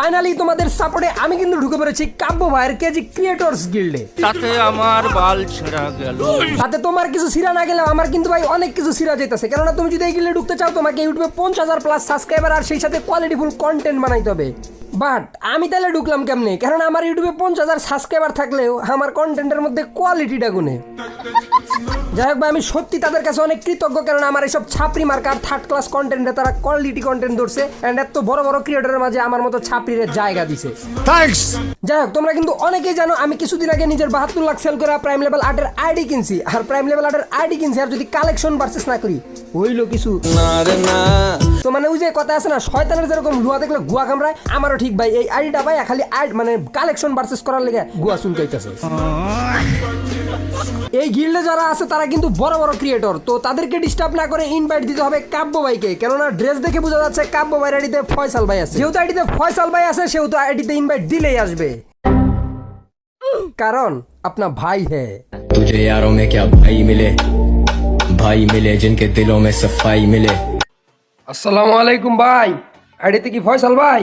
Finally তোমাদের সাপোর্টে আমি কিন্তু ঢুকে পড়েছি কাব্য ভাইয়ের কেজি ক্রিয়েটর্স গিল্ডে তাতে আমার বাল ছেঁড়া গেল। তাতে তোমার কিছু সিরা না গেলেও আমার কিন্তু ভাই অনেক কিছু সিরা যেতেছে। কেননা তুমি যদি এই গিল্ডে ঢুকতে চাও তোমাকে ইউটিউবে পঞ্চাশ হাজার প্লাস সাবস্ক্রাইবার আর সেই সাথে কোয়ালিটিফুল কন্টেন্ট বানাইতে হবে। বাট আমি তাহলে ঢুকলাম কেমনে? কারণ আমার ইউটিউবে পঞ্চাশ হাজার সাবস্ক্রাইবার থাকলেও আমার কন্টেন্টের মধ্যে কোয়ালিটিটা গুনে যাই হোক ভাই আমি সত্যি তাদের কাছে অনেক কৃতজ্ঞ কারণ আমার এইসব ছাপরি মার্কার থার্ড ক্লাস কন্টেন্টে তারা কোয়ালিটি কন্টেন্ট ধরছে অ্যান্ড এত বড় বড় ক্রিয়েটারের মাঝে আমার মতো ছাপরির জায়গা দিছে। যাই হোক তোমরা কিন্তু অনেকেই জানো আমি কিছুদিন আগে নিজের বাহাত্তর লাখ সেল করে প্রাইম লেভেল আটের আইডি কিনছি। আর প্রাইম লেভেল আটের আইডি কিনছি আর যদি কালেকশন পারচেস না করি হইল কিছু। তো মানে ওই যে কথা আছে না শয়তানের যেরকম লুয়া দেখলে গুয়া কামড়ায় আমারও ঠিক ভাই এই আইডিটা ভাই খালি আইড মানে কালেকশন পারচেস করার লেগে গুয়া চুলকাইতেছে এই গিল্ডে যারা আছে তারা কিন্তু বড় বড় ক্রিয়েটর তো তাদেরকে ডিস্টার্ব না করে ইনভাইট দিতে হবে কাব্য ভাইকে কেননা ড্রেস দেখে বোঝা যাচ্ছে কাব্য ভাইয়ের আইডিতে ফয়সাল ভাই আছে যেহেতু আইডিতে ফয়সাল ভাই আছে সেহেতু আইডিতে ইনভাইট দিলেই আসবে কারণ আপনার ভাই হ্যাঁ तुझे यारों में क्या भाई मिले भाई मिले जिनके दिलों में सफाई मिले আসসালামু আলাইকুম ভাই। আইডিতে কি ফয়সাল ভাই?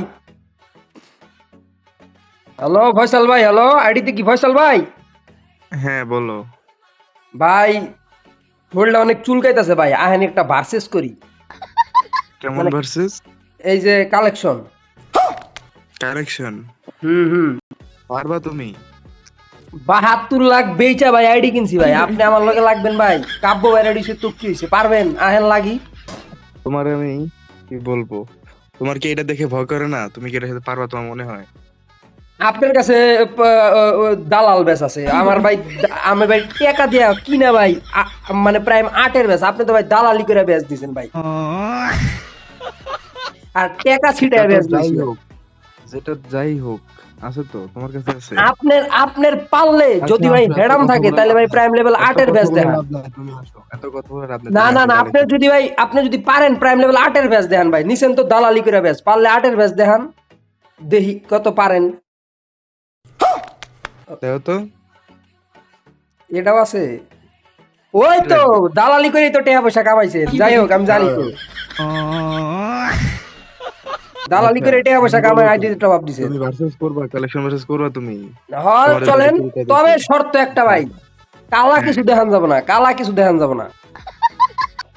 হ্যালো ফয়সাল ভাই হ্যালো আইডিতে কি ফয়সাল ভাই? হ্যাঁ বলো। ভাই শরীরটা অনেক চুলকাইতেছে ভাই আহেন একটা ভার্সেস করি। কেমন মানে- ভার্সেস এই যে কালেকশন কারেকশন হুম হুম। পারবা তুমি? বাহাত্তর লাখ বেচা ভাই আইডি কিনছি ভাই। আপনি আমার লগে লাগবেন ভাই। কাব্য ভাই আইডি সে তো হয়েছে পারবেন? আহেন লাগি। তোমার আমি কি বলব? তোমার কি এটা দেখে ভয় করে না? তুমি কি এটার সাথে পারবা তোমার মনে হয়? আপনার কাছে দালাল বেস আছে। আমার ভাই আমি ভাই টাকা দিয়া কিনা ভাই মানে প্রায় আটের বেস আপনি তো ভাই দালালি করে বেচ দিছেন ভাই। আর টাকা ছিটায় বেচ যাই হোক যেটা যাই হোক। আছে তো? তোমার কাছে আছে? আপনার আপনার পারলে যদি ভাই ভেড়াম থাকে তাহলে ভাই প্রাইম লেভেল আটের ব্যাচ দেখান তুমি আসো। এত কথা নেই, না না না আপনি যদি ভাই আপনি যদি পারেন প্রাইম লেভেল আটের ব্যাচ দেখান ভাই নিছেন তো দালালি করে ব্যাচ পারলে আটের ব্যাচ দেখান। দেখি কত পারেন। তো। এটাও আছে। ওই তো দালালি করেই তো টাকা পয়সা কামাইছে। যাই হোক আমি জানি তো। দালালি করে টাকা পয়সা কামাই আইডি টপ দিছে। তুমি ভার্সেস করবা কালেকশন ভার্সেস করবা তুমি। হয় চলেন। তবে শর্ত একটা ভাই কালা কিছু দেখান যাব না কালা কিছু দেখান যাব না।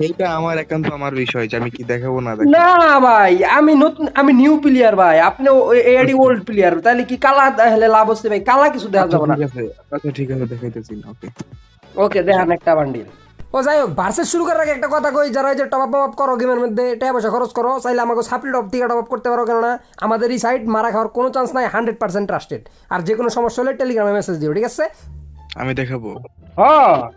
এইটা আমার একান্ত আমার বিষয় যে আমি কি দেখাবো না দেখাবো। না ভাই আমি নতুন আমি নিউ প্লেয়ার ভাই আপনি এডি ওল্ড প্লেয়ার তাহলে কি কালা হলে লাভ হচ্ছে ভাই? কালা কিছু দেখা আচ্ছা যাবে না। ঠিক আছে আচ্ছা ঠিক আছে দেখাইতেছি ওকে। ওকে দেখান একটা বান্ডিল। ও যাই হোক ভার্সেস শুরু করার আগে একটা কথা কই যারা যে টপ আপ আপ করো গেমের মধ্যে টাকা পয়সা খরচ করো চাইলে আমাকে সাপ্লি টপ থেকে টপ আপ করতে পারো কেননা আমাদের এই সাইট মারা খাওয়ার কোনো চান্স নাই হান্ড্রেড পার্সেন্ট ট্রাস্টেড আর যে কোনো সমস্যা হলে টেলিগ্রামে মেসেজ দিও ঠিক আছে? আমি দেখাবো। হ্যাঁ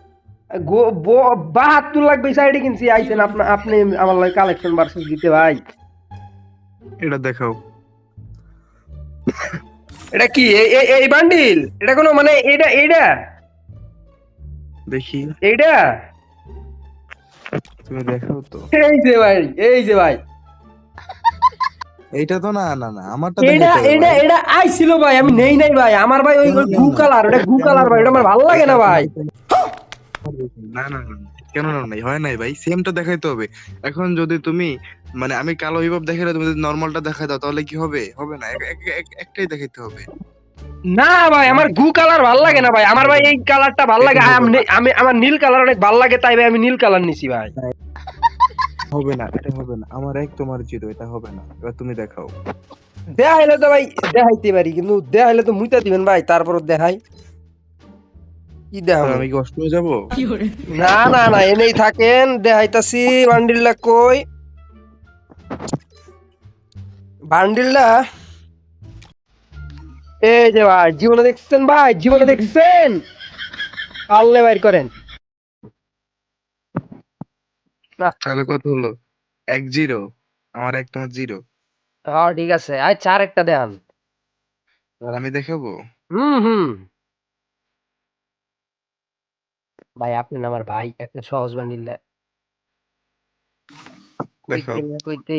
বাহাত্তর লাখ বেশি আইডি কিনছি আইছেন আপনি আপনি আমার লাগে কালেকশন ভার্সেস দিতে ভাই। এটা দেখাও। এটা কি এই- এই- এই বান্ডিল এটা কোনো মানে এটা এইটা দেখি। এইটা তুমি দেখাও তো। এই যে ভাই এই যে ভাই। এইটা তো না না না আমারটা এটা এটা এটা আইছিল ভাই আমি নেই নাই ভাই। আমার ভাই ওই ওই গু কালার ওটা গু কালার ভাই ওটা আমার ভালো লাগে না ভাই। না না না, না। কেন না নাই হয় নাই ভাই সেমটা দেখাইতে হবে। এখন যদি তুমি মানে আমি কালো হিপ দেখাইলে তুমি যদি নর্মালটা দেখাই দাও তাহলে কি হবে? হবে না এক- এক- এক- একটাই দেখাইতে হবে। না ভাই আমার গু কালার ভালো লাগে না ভাই। আমার ভাই এই কালারটা ভালো লাগে। আমি আমার নীল কালার অনেক ভালো লাগে তাই ভাই আমি নীল কালার নিছি ভাই। হবে না এটা হবে না। আমার এক তোমার জিরো এটা হবে না। এবার তুমি দেখাও। দেখাইলে তো ভাই দেখাইতে পারি কিন্তু দেখাইলে তো মুইতা দিবেন ভাই তারপর দেখাই। কি দেখাবো আমি কি কষ্ট হয়ে যাব? না না না এনেই থাকেন দেখাইতাছি বান্ডিলটা কই? বান্ডিলটা এই যে ভাই জীবনে দেখছেন ভাই জীবনে দেখছেন? পারলে বাইর করেন। তাহলে কত হলো? এক জিরো আমার এক তোমার জিরো। হ্যাঁ ঠিক আছে। আয় চার একটা দেন। আর আমি দেখাবো? হুম হুম। ভাই আপনি না আমার ভাই একটা সহজ বান্ডিল দেন দেখাও। কইতে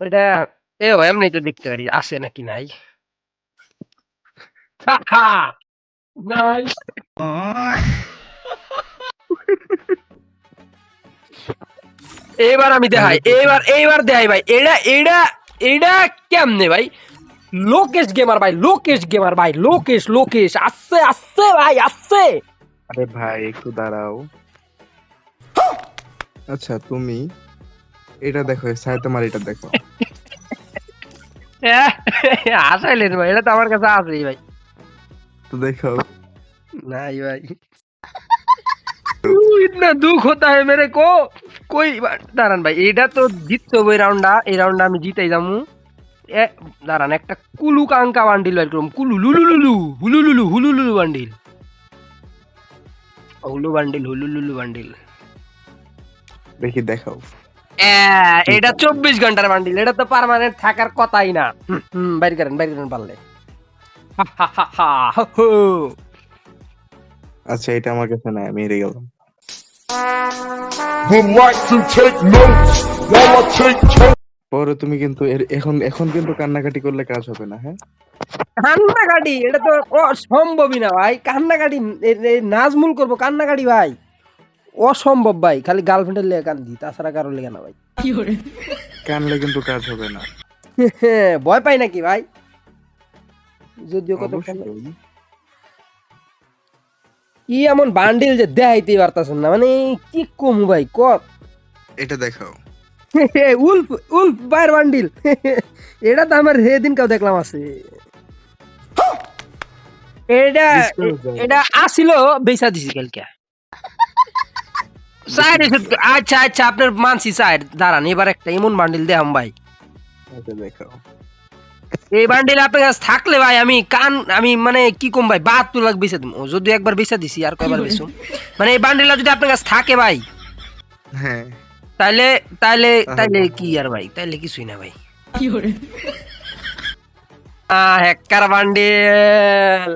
ওইটা এ ভাই এমনি তো দেখতে পারি আছে নাকি নাই এবার আমি দেখাই এবার এইবার দেখাই ভাই এটা এটা এটা কেমনে ভাই লোকেশ গেমার ভাই লোকেশ গেমার ভাই লোকেশ লোকেশ আসছে আসছে ভাই আসছে আরে ভাই একটু দাঁড়াও আচ্ছা তুমি এটা দেখো সাই তোমার এটা দেখো আসাইলেন ভাই এটা তো আমার কাছে আছেই ভাই তো দেখো नहीं भाई इतना दुख होता है मेरे को कोई দাঁড়ান ভাই এটা তো জিততে হবে এই রাউন্ডটা এই রাউন্ডটা আমি জিতেই যাবো এ দাঁড়ান একটা কুলু কাঙ্কা বান্ডিল বের করুম কুলু লুলু লুলু হুলু লুলু হুলু লুলু বান্ডিল হুলু বান্ডিল হুলু লুলু বান্ডিল দেখি দেখাও এটা চব্বিশ ঘণ্টার বান্ডিল এটা তো পার্মানেন্ট থাকার কথাই না। হুম, বাইর করেন বাইর করেন পারলে। আচ্ছা এটা আমার কাছে নাই আমি হেরে গেলাম. পরে তুমি কিন্তু এখন এখন কিন্তু কান্নাকাটি করলে কাজ হবে না হ্যাঁ? কান্নাকাটি এটা তো অসম্ভবই না ভাই। কান্নাকাটি নাজমুল করব কান্নাকাটি ভাই। অসম্ভব ভাই খালি গার্লফ্রেন্ডের লেগে কান্দি তাছাড়া কারোর লেগে না ভাই। কানলে কিন্তু কাজ হবে না। ভয় পাই নাকি ভাই? যদিও কত ই এমন বান্ডিল যে দেখাইতে পারতাছেন না মানে কি কম ভাই কত এটা দেখাও। উল্ফ উল্ফ বাইর বান্ডিল এটা তো আমার সেদিন কেউ দেখলাম আছে। এটা এটা আসিল বেচা দিছি কালকে। সাইড আচ্ছা আচ্ছা আপনার মানসি সাইড দাঁড়ান এবার একটা এমন বান্ডিল দেখাম ভাই। এটা এই বান্ডিল আপনার কাছে থাকলে ভাই আমি কান আমি মানে কি কম ভাই বাহাত্তর লাখ বেচা দিব। যদি একবার বেচা দিছি আর কয়বার বেচুম মানে এই বান্ডিলটা যদি আপনার কাছে থাকে ভাই হ্যাঁ। তাইলে তাইলে তাইলে কি আর ভাই তাইলে কিছুই না ভাই। আহ হ্যাক্কার বান্ডেল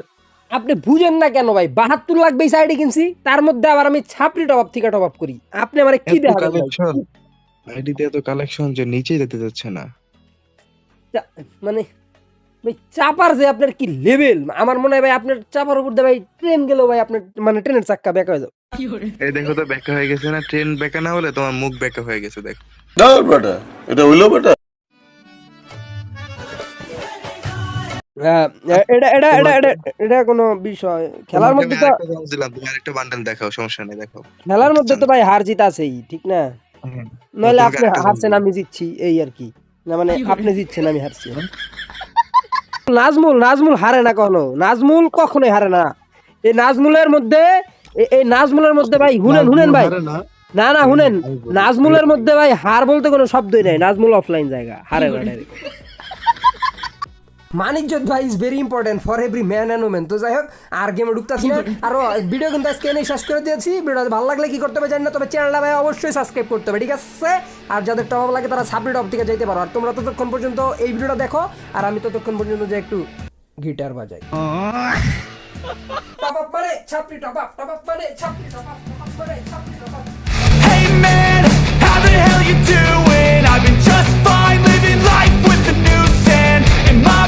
আপনি বুঝেন না কেন ভাই? বাহাত্তর লাখ বেশি আইডি কিনছি তার মধ্যে আবার আমি ছাপড়ি টপ আপ থেকে টপ আপ করি। আপনি আমার কি দেখাবেন? কালেকশন আইডিতে এত কালেকশন যে নিচেই যেতে যাচ্ছে না। মানে ভাই চাপার যে আপনার কি লেভেল আমার মনে হয় ভাই আপনার চাপার উপর দিয়ে ভাই ট্রেন গেলেও ভাই আপনার মানে ট্রেনের চাক্কা বেঁকা হয়ে যাবে। এই দেখো তো ব্যাকা হয়ে গেছে না? ট্রেন ব্যাকা না হলে তোমার মুখ ব্যাকা হয়ে গেছে দেখো। এটা এটা এটা এটা এটা কোনো বিষয়। খেলার মধ্যে তো আমি আরেকটা chance দিলাম তুমি আরেকটা বান্ডেল দেখাও সমস্যা নেই দেখাও। খেলার মধ্যে তো ভাই হার জিত আছেই ঠিক না? নইলে আপনি হারছেন আমি জিতছি এই আর কি। না মানে আপনি জিতছেন আমি হারছি। নাজমুল নাজমুল হারে না কখনো? নাজমুল কখনোই হারে না। এই নাজমুলের মধ্যে এই নাজমুলের মধ্যে ভাই হুনেন হুনেন ভাই। না। না না হুনেন। নাজমুলের মধ্যে ভাই হার বলতে কোনো শব্দই নাই। নাজমুল অফলাইন জায়গা হারে না মানিজ্জত ভাই is very important for every man and women তো যাই হোক আর গেমে ঢুকতেছি না। আর ভিডিও কিন্তু আজকে এনেই শেষ করে দিয়েছি। ভিডিওটা ভালো লাগলে কি করতে হবে জানি না তবে চ্যানেলটা ভাই অবশ্যই সাবস্ক্রাইব করতে হবে ঠিক আছে? আর যাদের টপ লাগে তারা সাবমিট অফ থেকে যেতে পারো। আর তোমরা ততক্ষণ পর্যন্ত এই ভিডিওটা দেখো আর আমি ততক্ষণ পর্যন্ত যে একটু গিটার বাজাই। টপ আপ মানে ছাপড়ি টপ আপ টপ আপ মানে ছাপড়ি টপ আপ টপ আপ মানে ছাপড়ি top up Hey man, how the hell you doing?